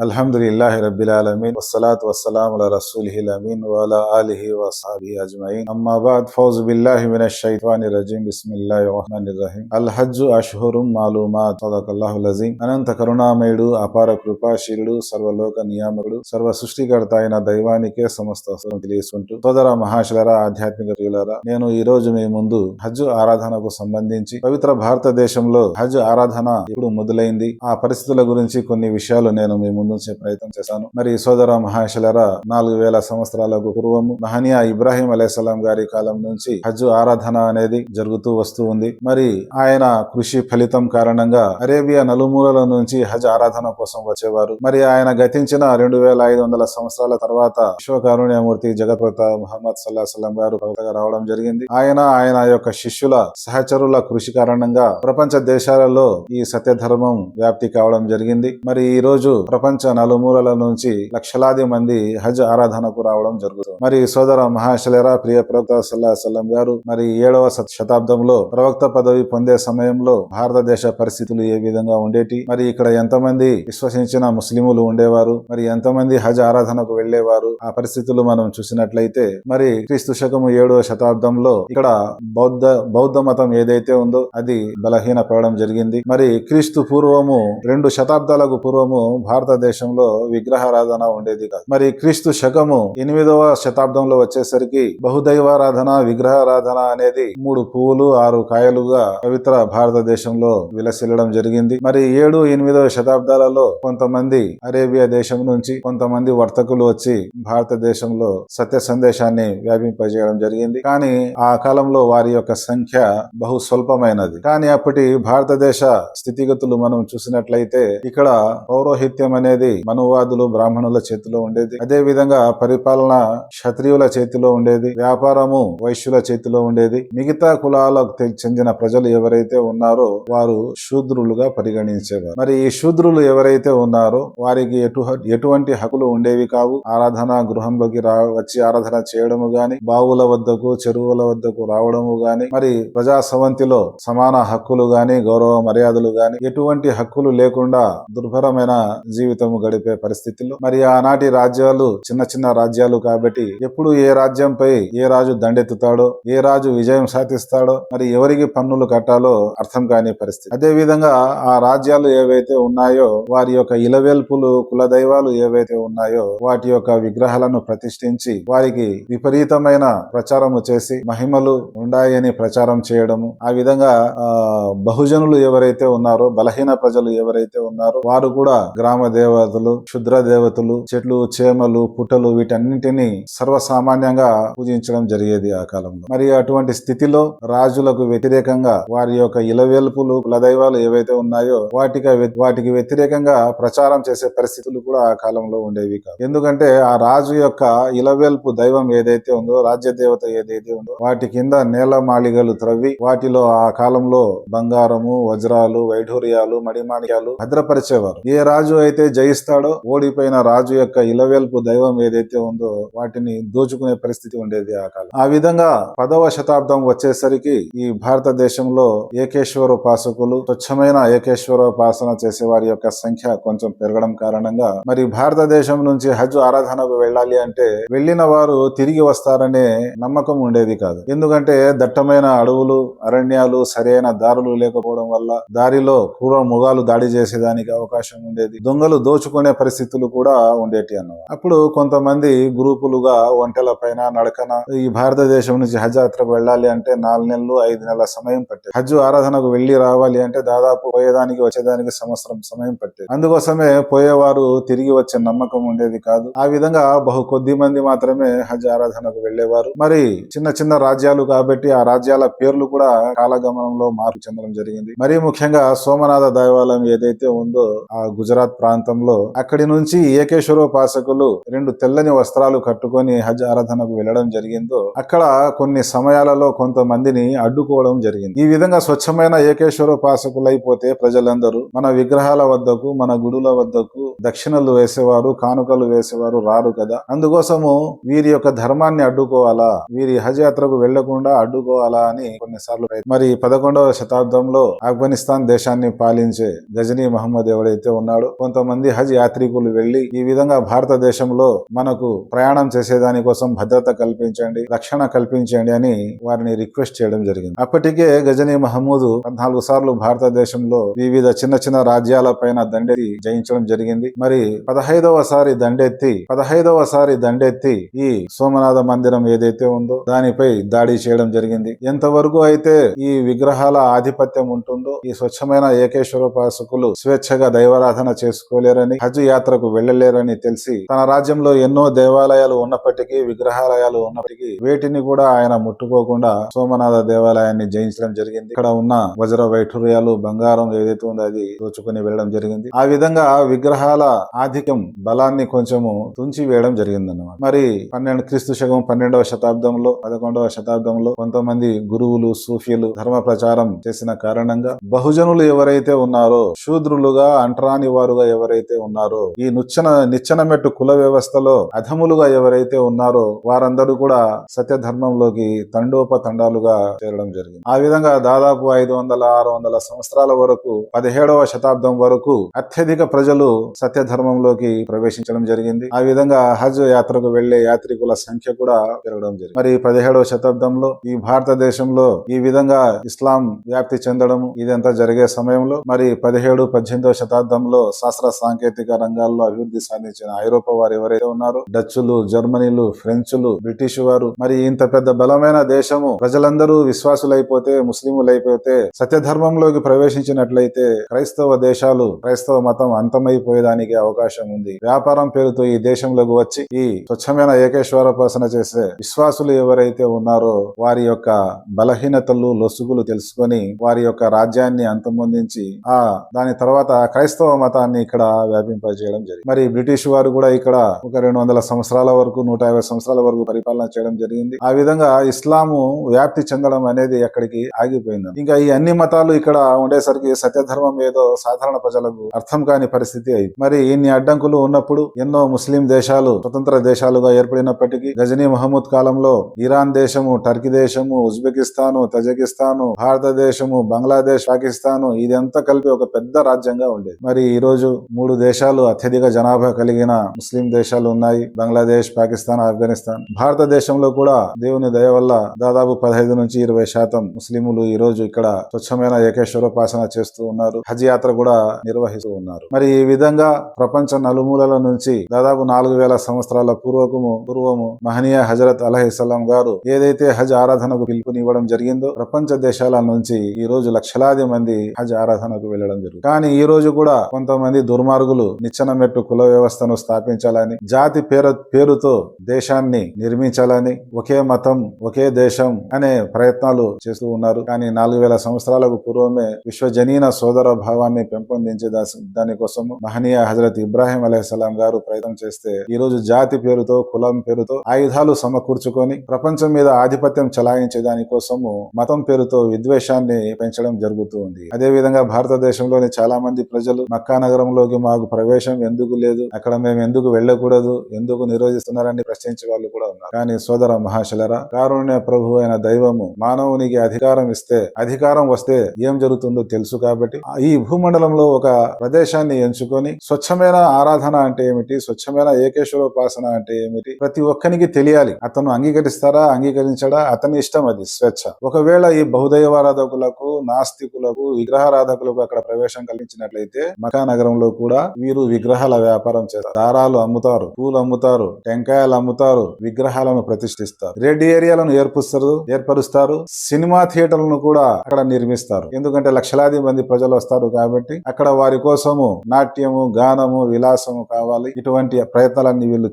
అల్హమ్దుల్లాహి రబ్బిల్ ఆలమీన్ వస్సలాత్ వస్సలాం అలా రసూలిహిల్ అమీన్ వాలా ఆలిహి వసాబి అజ్మఈన్ అమ్మా బాద్ ఫౌజు బిల్లాహి మినష్ షైతానిర్ రజీం బిస్మిల్లాహి రహ్మానిర్ రహీం అల్ హజ్ అష్హురుం మాలూమాత్ సదకల్లాహుల్ లజీం అనంత కరుణామయుడు అపార కృపాశీలుడు సర్వలోక నియామకుడు సర్వ సృష్టికర్త అయిన దైవానికే సమస్త తెలియసుకుంటూ తెలియజేసుకుంటూ. సోదర మహాశులరా ఆధ్యాత్మిక ప్రియులరా నేను ఈ రోజు మీ ముందు హజ్ ఆరాధనకు సంబంధించి పవిత్ర భారతదేశంలో హజ్ ఆరాధన ఇప్పుడు మొదలైంది ఆ పరిస్థితుల గురించి కొన్ని విషయాలు నేను మీ ముందు ఉంచే ప్రయత్నం చేశాను. మరి సోదర మహాశలరా నాలుగు వేల సంవత్సరాలకు పూర్వము మహనీయ ఇబ్రాహీం అలైసలాం గారి కాలం నుంచి హజ్ ఆరాధన అనేది జరుగుతూ వస్తూ ఉంది. మరి ఆయన కృషి ఫలితం కారణంగా అరేబియా నలుమూలల నుంచి హజ్ ఆరాధన కోసం వచ్చేవారు. మరి ఆయన గతించిన రెండు వేల ఐదు వందల సంవత్సరాల తర్వాత విశ్వకారుణ్యమూర్తి జగత్వత మహమ్మద్ సల్లాహం గారు ప్రవక్తగా రావడం జరిగింది. ఆయన ఆయన యొక్క శిష్యుల సహచరుల కృషి కారణంగా ప్రపంచ దేశాలలో ఈ సత్యధర్మం వ్యాప్తి కావడం జరిగింది. మరి ఈ రోజు ప్రపంచ నలుమూలల నుంచి లక్షలాది మంది హజ్ ఆరాధనకు రావడం జరుగుతుంది. మరి సోదర మహాశలరా ప్రియ ప్రవక్త సల్లా సల్లం గారు మరి ఏడవ శత- శతాబ్దంలో ప్రవక్త పదవి పొందే సమయంలో భారతదేశ పరిస్థితులు ఏ విధంగా ఉండేటి? మరి ఇక్కడ ఎంతమంది విశ్వసించిన ముస్లిములు ఉండేవారు? మరి ఎంతమంది హజ్ ఆరాధనకు వెళ్ళేవారు ఆ పరిస్థితులు మనం చూసినట్లయితే మరి క్రీస్తు శకము ఏడవ శతాబ్దంలో ఇక్కడ బౌద్ధ బౌద్ధ మతం ఏదైతే ఉందో అది బలహీన పడడం జరిగింది. మరి క్రీస్తు పూర్వము రెండు శతాబ్దాలకు పూర్వము భారతదేశంలో విగ్రహారాధన ఉండేది కాదు. మరి క్రీస్తు శకము ఎనిమిదవ శతాబ్దంలో వచ్చేసరికి బహుదైవారాధన విగ్రహారాధన అనేది మూడు పువ్వులు ఆరు కాయలుగా పవిత్ర భారతదేశంలో విలసిల్లడం జరిగింది. మరి ఏడు ఎనిమిదవ శతాబ్దాలలో కొంతమంది అరేబియా దేశం నుంచి కొంతమంది వర్తకులు వచ్చి భారతదేశంలో సత్య సందేశాన్ని వ్యాపింపజేయడం జరిగింది. కానీ ఆ కాలంలో వారి యొక్క సంఖ్య బహు స్వల్పమైనది. కానీ అప్పటి భారతదేశ స్థితిగతులు మనం చూసినట్లయితే ఇక్కడ పౌరోహిత్యం అనే అనేది మనువాదులు బ్రాహ్మణుల చేతిలో ఉండేది. అదే విధంగా పరిపాలన క్షత్రియుల చేతిలో ఉండేది. వ్యాపారము వైశ్యుల చేతిలో ఉండేది. మిగతా కులాలకు చెందిన ప్రజలు ఎవరైతే ఉన్నారో వారు శూద్రులుగా పరిగణించేవారు. మరి ఈ శూద్రులు ఎవరైతే ఉన్నారో వారికి ఎటు ఎటువంటి హక్కులు ఉండేవి కావు. ఆరాధన గృహంలోకి రా వచ్చి ఆరాధన చేయడము గాని బావుల వద్దకు చెరువుల వద్దకు రావడము గాని మరి ప్రజా సవంతిలో సమాన హక్కులు గాని గౌరవ మర్యాదలు గాని ఎటువంటి హక్కులు లేకుండా దుర్భరమైన జీవితం గడిపే పరిస్థితుల్లో మరి ఆనాటి రాజ్యాలు చిన్న చిన్న రాజ్యాలు కాబట్టి ఎప్పుడు ఏ రాజ్యంపై ఏ రాజు దండెత్తుతాడో ఏ రాజు విజయం సాధిస్తాడో మరి ఎవరికి పన్నులు కట్టాలో అర్థం కాని పరిస్థితి. అదే విధంగా ఆ రాజ్యాలు ఏవైతే ఉన్నాయో వారి యొక్క ఇలవేల్పులు కుల దైవాలు ఏవైతే ఉన్నాయో వాటి యొక్క విగ్రహాలను ప్రతిష్ఠించి వారికి విపరీతమైన ప్రచారము చేసి మహిమలు ఉన్నాయని ప్రచారం చేయడము. ఆ విధంగా ఆ బహుజనులు ఎవరైతే ఉన్నారో బలహీన ప్రజలు ఎవరైతే ఉన్నారో వారు కూడా గ్రామ దేవతలు క్షుద్ర దేవతలు చెట్లు చేమలు పుట్టలు వీటన్నింటినీ సర్వసామాన్యంగా పూజించడం జరిగేది ఆ కాలంలో. మరి అటువంటి స్థితిలో రాజులకు వ్యతిరేకంగా వారి యొక్క ఇలవేల్పులు కులదైవాలు ఏవైతే ఉన్నాయో వాటికి వాటికి వ్యతిరేకంగా ప్రచారం చేసే పరిస్థితులు కూడా ఆ కాలంలో ఉండేవి కాదు ఎందుకంటే ఆ రాజు యొక్క ఇలవేల్పు దైవం ఏదైతే ఉందో రాజ్య దేవత ఏదైతే ఉందో వాటి కింద నేల మాళిగలు త్రవ్వి వాటిలో ఆ కాలంలో బంగారము వజ్రాలు వైఢూర్యాలు మణిమాణిక్యాలు భద్రపరిచేవారు. ఏ రాజు అయితే జయిస్తాడో ఓడిపోయిన రాజు యొక్క ఇలవేల్పు దైవం ఏదైతే ఉందో వాటిని దోచుకునే పరిస్థితి ఉండేది ఆ కాలం. ఆ విధంగా పదవ శతాబ్దం వచ్చేసరికి ఈ భారతదేశంలో ఏకేశ్వర ఉపాసకులు స్వచ్ఛమైన ఏకేశ్వర ఉపాసన చేసే వారి యొక్క సంఖ్య కొంచెం పెరగడం కారణంగా మరి భారతదేశం నుంచి హజ్ ఆరాధనకు వెళ్ళాలి అంటే వెళ్ళిన వారు తిరిగి వస్తారనే నమ్మకం ఉండేది కాదు. ఎందుకంటే దట్టమైన అడవులు అరణ్యాలు సరైన దారులు లేకపోవడం వల్ల దారిలో క్రూర మృగాలు దాడి చేసేదానికి అవకాశం ఉండేది. దొంగలు దోచుకునే పరిస్థితులు కూడా ఉండేటి అన్నమాట. అప్పుడు కొంతమంది గ్రూపులుగా ఒంటెల పైన నడకన ఈ భారతదేశం నుంచి హజ్ యాత్ర వెళ్ళాలి అంటే నాలుగు నెలలు ఐదు నెలల సమయం పట్టేది. హజ్ ఆరాధనకు వెళ్ళి రావాలి అంటే దాదాపు పోయేదానికి వచ్చేదానికి సంవత్సరం సమయం పట్టేది. అందుకోసమే పోయేవారు తిరిగి వచ్చే నమ్మకం ఉండేది కాదు. ఆ విధంగా బహు కొద్ది మంది మాత్రమే హజ్ ఆరాధనకు వెళ్ళేవారు మరి చిన్న చిన్న రాజ్యాలు కాబట్టి ఆ రాజ్యాల పేర్లు కూడా కాలగమనంలో మార్పు చెందడం జరిగింది. మరీ ముఖ్యంగా సోమనాథ దైవాలయం ఏదైతే ఉందో ఆ గుజరాత్ ప్రాంతం ప్రాంతంలో అక్కడి నుంచి ఏకేశ్వరోపాసకులు రెండు తెల్లని వస్త్రాలు కట్టుకొని హజ్ ఆరాధనకు వెళ్ళడం జరిగిందో అక్కడ కొన్ని సమయాలలో కొంతమందిని అడ్డుకోవడం జరిగింది. ఈ విధంగా స్వచ్ఛమైన ఏకేశ్వరోపాసకులైపోతే ప్రజలందరూ మన విగ్రహాల వద్దకు మన గుడుల వద్దకు దక్షిణలు వేసేవారు కానుకలు వేసేవారు రారు కదా. అందుకోసము వీరి యొక్క ధర్మాన్ని అడ్డుకోవాలా? వీరి హజ్ యాత్రకు వెళ్ళకుండా అడ్డుకోవాలా అని కొన్నిసార్లు మరి పదకొండవ శతాబ్దంలో ఆఫ్ఘనిస్తాన్ దేశాన్ని పాలించే గజనీ మహమ్మద్ ఎవరైతే ఉన్నాడో కొంతమంది మంది హజ్ యాత్రికులు వెళ్ళి ఈ విధంగా భారతదేశంలో మనకు ప్రయాణం చేసేదానికోసం భద్రత కల్పించండి రక్షణ కల్పించండి అని వారిని రిక్వెస్ట్ చేయడం జరిగింది. అప్పటికే గజనీ మహమూద్ పద్నాలుగు సార్లు భారతదేశంలో వివిధ చిన్న చిన్న రాజ్యాల పైన దండెత్తి జయించడం జరిగింది. మరి పదహైదవ సారి దండెత్తి పదహైదవ సారి దండెత్తి ఈ సోమనాథ మందిరం ఏదైతే ఉందో దానిపై దాడి చేయడం జరిగింది. ఎంతవరకు అయితే ఈ విగ్రహాల ఆధిపత్యం ఉంటుందో ఈ స్వచ్ఛమైన ఏకేశ్వర ఉపాసకులు స్వేచ్ఛగా దైవారాధన చేసుకోలేరు చేసుకోలేరని హజ్ యాత్రకు వెళ్ళలేరని తెలిసి తన రాజ్యంలో ఎన్నో దేవాలయాలు ఉన్నప్పటికీ విగ్రహాలయాలు ఉన్నప్పటికీ వేటిని కూడా ఆయన ముట్టుకోకుండా సోమనాథ దేవాలయాన్ని జయించడం జరిగింది. ఇక్కడ ఉన్న వజ్ర వైఠూర్యాలు బంగారం ఏదైతే ఉందో అది దోచుకుని వెళ్ళడం జరిగింది. ఆ విధంగా విగ్రహాల ఆధిక్యం బలాన్ని కొంచెము తుంచి వేయడం జరిగింది అన్నమాట మరి పన్నెండు క్రీస్తు శకం పన్నెండవ శతాబ్దంలో పదకొండవ శతాబ్దంలో కొంతమంది గురువులు సూఫీలు ధర్మ ప్రచారం చేసిన కారణంగా బహుజనులు ఎవరైతే ఉన్నారో శూద్రులుగా అంటరాని వారుగా ఎవరైతే ఉన్నారో ఈ నుచ్చన నిచ్చెన మెట్టు కుల వ్యవస్థలో అధములుగా ఎవరైతే ఉన్నారో వారందరూ కూడా సత్యధర్మంలోకి తండోపతండాలుగా చేరడం జరిగింది. ఆ విధంగా దాదాపు ఐదు వందల ఆరు వందల సంవత్సరాల వరకు పదిహేడవ శతాబ్దం వరకు అత్యధిక ప్రజలు సత్యధర్మంలోకి ప్రవేశించడం జరిగింది. ఆ విధంగా హజ్ యాత్రకు వెళ్ళే యాత్రికుల సంఖ్య కూడా పెరగడం జరిగింది. మరి పదిహేడవ శతాబ్దంలో ఈ భారతదేశంలో ఈ విధంగా ఇస్లాం వ్యాప్తి చెందడం ఇదంతా జరిగే సమయంలో మరి పదిహేడు పద్దెనిమిదవ శతాబ్దంలో శాస్త్ర సాంకేతిక రంగాల్లో అభివృద్ధి సాధించిన ఐరోపా వారు ఎవరైతే ఉన్నారో డచ్లు జర్మనీలు ఫ్రెంచ్లు బ్రిటిష్ వారు మరి ఇంత పెద్ద బలమైన దేశము ప్రజలందరూ విశ్వాసులైపోతే ముస్లింలైపోతే సత్యధర్మంలోకి ప్రవేశించినట్లయితే క్రైస్తవ దేశాలు క్రైస్తవ మతం అంతమైపోయేదానికి అవకాశం ఉంది. వ్యాపారం పేరుతో ఈ దేశంలోకి వచ్చి ఈ స్వచ్ఛమైన ఏకేశ్వరోపాసన చేసే విశ్వాసులు ఎవరైతే ఉన్నారో వారి యొక్క బలహీనతలు లొసుగులు తెలుసుకొని వారి యొక్క రాజ్యాన్ని అంతమొందించి ఆ దాని తర్వాత క్రైస్తవ మతాన్ని ఇక్కడ వ్యాపింపజేయడం జరిగింది. మరి బ్రిటిష్ వారు కూడా ఇక్కడ ఒక రెండు వందల సంవత్సరాల వరకు నూట యాభై సంవత్సరాల వరకు పరిపాలన చేయడం జరిగింది. ఆ విధంగా ఇస్లాము వ్యాప్తి చెందడం అనేది అక్కడికి ఆగిపోయింది ఇంకా ఈ అన్ని మతాలు ఇక్కడ ఉండేసరికి సత్యధర్మం ఏదో సాధారణ ప్రజలకు అర్థం కాని పరిస్థితి అయింది. మరి ఇన్ని అడ్డంకులు ఉన్నప్పుడు ఎన్నో ముస్లిం దేశాలు స్వతంత్ర దేశాలుగా ఏర్పడినప్పటికీ గజనీ మహమ్మద్ కాలంలో ఇరాన్ దేశము టర్కీ దేశము ఉజ్బెకిస్తాను తజకిస్తాను భారతదేశము బంగ్లాదేశ్ పాకిస్తాను ఇదంతా కలిపి ఒక పెద్ద రాజ్యంగా ఉండేది. మరి ఈ రోజు మూడు దేశాలు అత్యధిక జనాభా కలిగిన ముస్లిం దేశాలు ఉన్నాయి. బంగ్లాదేశ్ పాకిస్తాన్ ఆఫ్ఘనిస్తాన్. భారతదేశంలో కూడా దేవుని దయ వల్ల దాదాపు పదహైదు నుంచి ఇరవై శాతం ముస్లింలు ఈ రోజు ఇక్కడ స్వచ్ఛమైన ఏకేశ్వరోపాసన చేస్తూ ఉన్నారు. హజ్ యాత్ర కూడా నిర్వహిస్తూ ఉన్నారు. మరి ఈ విధంగా ప్రపంచ నలుమూలల నుంచి దాదాపు నాలుగు వేల సంవత్సరాల పూర్వకము పూర్వము మహనీయ హజరత్ అలహిస్లాం గారు ఏదైతే హజ్ ఆరాధనకు పిలుపునివ్వడం జరిగిందో ప్రపంచ దేశాల నుంచి ఈ రోజు లక్షలాది మంది హజ్ ఆరాధనకు వెళ్ళడం జరుగుతుంది. కానీ ఈ రోజు కూడా కొంతమంది మార్గులు నిచ్చెన మెట్టు కుల వ్యవస్థను స్థాపించాలని జాతి పేరు పేరుతో దేశాన్ని నిర్మించాలని ఒకే మతం ఒకే దేశం అనే ప్రయత్నాలు చేస్తూ ఉన్నారు. కానీ నాలుగు వేల సంవత్సరాలకు పూర్వమే విశ్వజనీన సోదర భావాన్ని పెంపొందించే దానికోసం దానికోసము మహనీయ హజరత్ ఇబ్రాహీం అలైహిస్సలాం గారు ప్రయత్నం చేస్తే ఈ రోజు జాతి పేరుతో కులం పేరుతో ఆయుధాలు సమకూర్చుకొని ప్రపంచం మీద ఆధిపత్యం చలాయించే దానికోసము మతం పేరుతో విద్వేషాన్ని పెంచడం జరుగుతూ ఉంది. అదే విధంగా భారతదేశంలోని చాలా మంది ప్రజలు మక్కా నగరంలోకి మాకు ప్రవేశం ఎందుకు లేదు? అక్కడ మేము ఎందుకు వెళ్ళకూడదు? ఎందుకు నిరోధిస్తున్నారని ప్రశ్నించే వాళ్ళు కూడా ఉన్నారు. కానీ సోదర మహాశలరా కారుణ్య ప్రభు అయిన దైవము మానవునికి అధికారం ఇస్తే అధికారం వస్తే ఏం జరుగుతుందో తెలుసు కాబట్టి ఈ భూమండలంలో ఒక ప్రదేశాన్ని ఎంచుకొని స్వచ్ఛమైన ఆరాధన అంటే ఏమిటి? స్వచ్ఛమైన ఏకేశ్వరోపాసన అంటే ఏమిటి? ప్రతి ఒక్కరికి తెలియాలి. అతను అంగీకరిస్తారా అంగీకరించడా? అతని ఇష్టం అది స్వేచ్ఛ. ఒకవేళ ఈ బహుదైవారాధకులకు నాస్తికులకు విగ్రహారాధకులకు అక్కడ ప్రవేశం కల్పించినట్లయితే మకా నగరంలో కూడా వీరు విగ్రహాల వ్యాపారం చేస్తారు. దారాలు అమ్ముతారు పూలు అమ్ముతారు టెంకాయలు అమ్ముతారు విగ్రహాలను ప్రతిష్ఠిస్తారు. రెడ్ ఏరియాలను ఏర్పరుస్తారు ఏర్పరుస్తారు. సినిమా థియేటర్లను కూడా అక్కడ నిర్మిస్తారు. ఎందుకంటే లక్షలాది మంది ప్రజలు వస్తారు కాబట్టి అక్కడ వారి కోసము నాట్యము గానము విలాసము కావాలి. ఇటువంటి ప్రయత్నాలన్నీ వీళ్ళు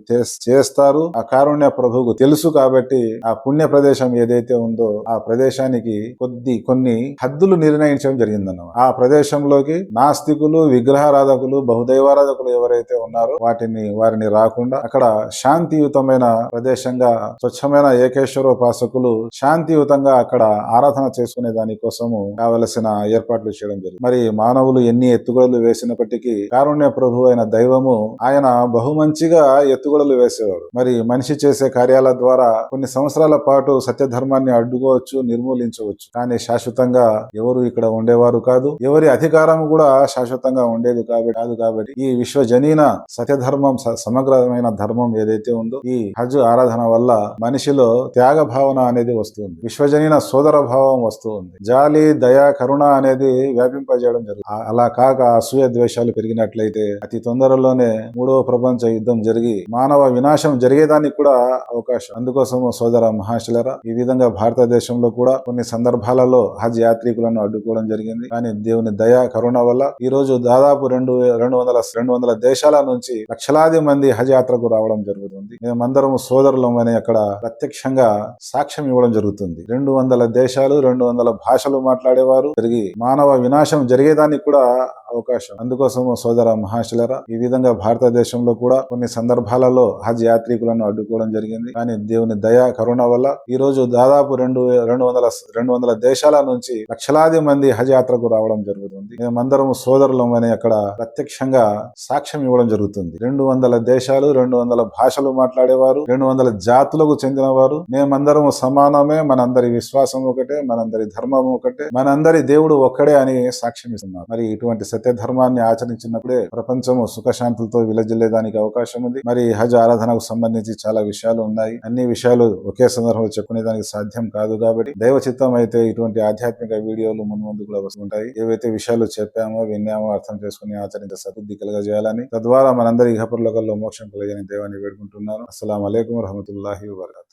చేస్తారు. ఆ కారుణ్య ప్రభువుకు తెలుసు కాబట్టి ఆ పుణ్య ప్రదేశం ఏదైతే ఉందో ఆ ప్రదేశానికి కొద్ది కొన్ని హద్దులు నిర్ణయించడం జరిగిందన్నమాట. ఆ ప్రదేశంలోకి నాస్తికులు విగ్రహారాధకులు బహుదైవారాధకులు ఎవరైతే ఉన్నారో వాటిని వారిని రాకుండా అక్కడ శాంతియుతమైన ప్రదేశంగా స్వచ్ఛమైన ఏకేశ్వరోపాసకులు శాంతియుతంగా అక్కడ ఆరాధన చేసుకునే దానికోసము కావలసిన ఏర్పాట్లు చేయడం జరిగింది. మరి మానవులు ఎన్ని ఎత్తుగడలు వేసినప్పటికీ కారుణ్య ప్రభు అయిన దైవము ఆయన బహుమంచిగా ఎత్తుగడలు వేసేవాడు. మరి మనిషి చేసే కార్యాల ద్వారా కొన్ని సంవత్సరాల పాటు సత్యధర్మాన్ని అడ్డుకోవచ్చు నిర్మూలించవచ్చు. కానీ శాశ్వతంగా ఎవరు ఇక్కడ ఉండేవారు కాదు. ఎవరి అధికారం కూడా శాశ్వతంగా ఉండేది కాబట్టి కాదు కాబట్టి ఈ విశ్వజనీన సత్యధర్మం స- సమగ్రమైన ధర్మం ఏదైతే ఉందో ఈ హజ్ ఆరాధన వల్ల మనిషిలో త్యాగ భావన అనేది వస్తుంది. విశ్వజనీన సోదర భావం వస్తుంది. జాలి దయ కరుణ అనేది వ్యాపింపజేయడం జరుగుతుంది అలా కాక అసూయ ద్వేషాలు పెరిగినట్లయితే అతి తొందరలోనే మూడవ ప్రపంచ యుద్ధం జరిగి మానవ వినాశం జరిగేదానికి కూడా అవకాశం. అందుకోసం సోదర మహాశిలరా ఈ విధంగా భారతదేశంలో కూడా కొన్ని సందర్భాలలో హజ్ యాత్రికులను అడ్డుకోవడం జరిగింది. కానీ దేవుని దయ కరుణ వల్ల ఈ రోజు దాదాపు రెండు రెండు వందల రెండు వందల దేశాల నుంచి లక్షలాది మంది హజ్ యాత్రకు రావడం జరుగుతుంది. మేమందరం సోదరులం అని అక్కడ ప్రత్యక్షంగా సాక్ష్యం ఇవ్వడం జరుగుతుంది. రెండు వందల దేశాలు రెండు వందల భాషలు మాట్లాడేవారు. జరిగి మానవ వినాశం జరిగేదానికి కూడా అవకాశం. అందుకోసం సోదర మహాశిలరా ఈ విధంగా భారతదేశంలో కూడా కొన్ని సందర్భాలలో హజ్ యాత్రికులను అడ్డుకోవడం జరిగింది. కానీ దేవుని దయ కరుణ వల్ల ఈ రోజు దాదాపు రెండు రెండు వందల రెండు వందల దేశాల నుంచి లక్షలాది మంది హజ్ యాత్రకు రావడం జరుగుతుంది. మేమందరం సోదరులం అని అక్కడ ప్రత్యక్షంగా సాక్ష్యం ఇవ్వడం జరుగుతుంది. రెండు వందల దేశాలు రెండు వందల భాషలు మాట్లాడేవారు రెండు వందల జాతులకు చెందినవారు. మేమందరం సమానమే మనందరి విశ్వాసం ఒకటే మనందరి ధర్మం ఒకటే మనందరి దేవుడు ఒక్కడే అని సాక్ష్యం ఇస్తున్నారు. మరి ఇటువంటి సత్య ధర్మాన్ని ఆచరించినప్పుడే ప్రపంచము సుఖశాంతులతో విలజిల్లేదానికి అవకాశం ఉంది. మరి హజ్ ఆరాధనకు సంబంధించి చాలా విషయాలు ఉన్నాయి. అన్ని విషయాలు ఒకే సందర్భంలో చెప్పుకునేదానికి సాధ్యం కాదు కాబట్టి దైవ చిత్తం అయితే ఇటువంటి ఆధ్యాత్మిక వీడియోలు ముందు ముందు కూడా వస్తుంటాయి. ఏవైతే విషయాలు చెప్పామో విన్నామో అర్థం చేసుకుని ఆచరించే సబుద్ధి కలగజేయాలని తద్వారా మనందరి ఇహపరలోకల్లో మోక్షం కలిగని దేవాన్ని వేడుకుంటున్నాను. అస్సలం అయికం వరహమతుల్లాహి వబర్కాతు.